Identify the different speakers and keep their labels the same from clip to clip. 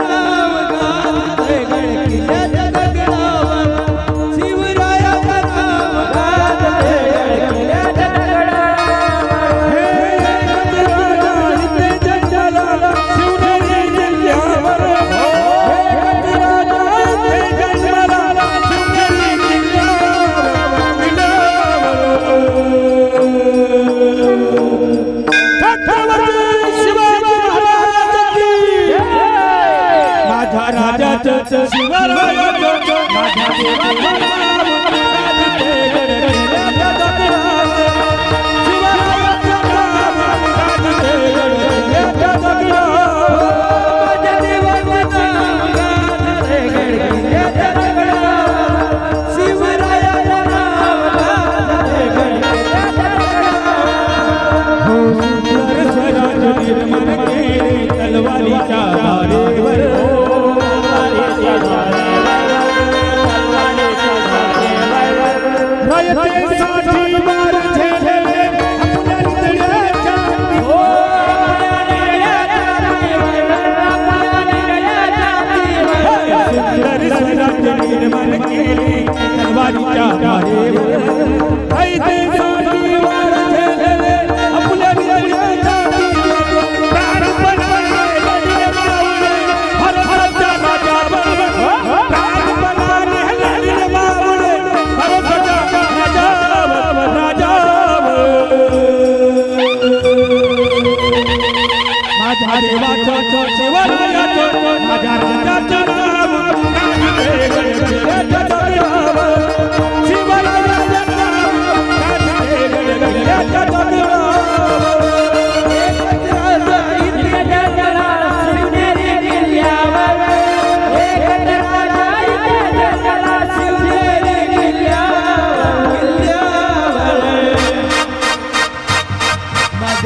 Speaker 1: राम गाते I da da da da da da da da da हरे वाचो चो शिवाय वाचो राजा राजा चो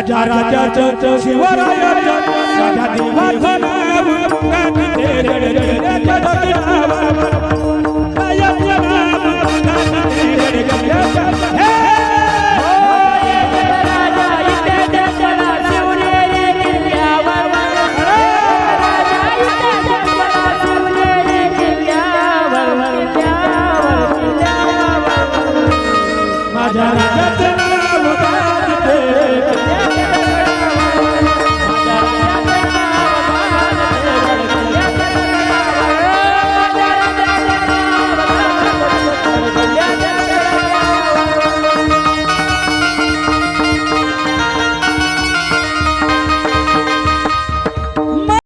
Speaker 1: राजा राजाच्या शिवरायाच्या राजा देवा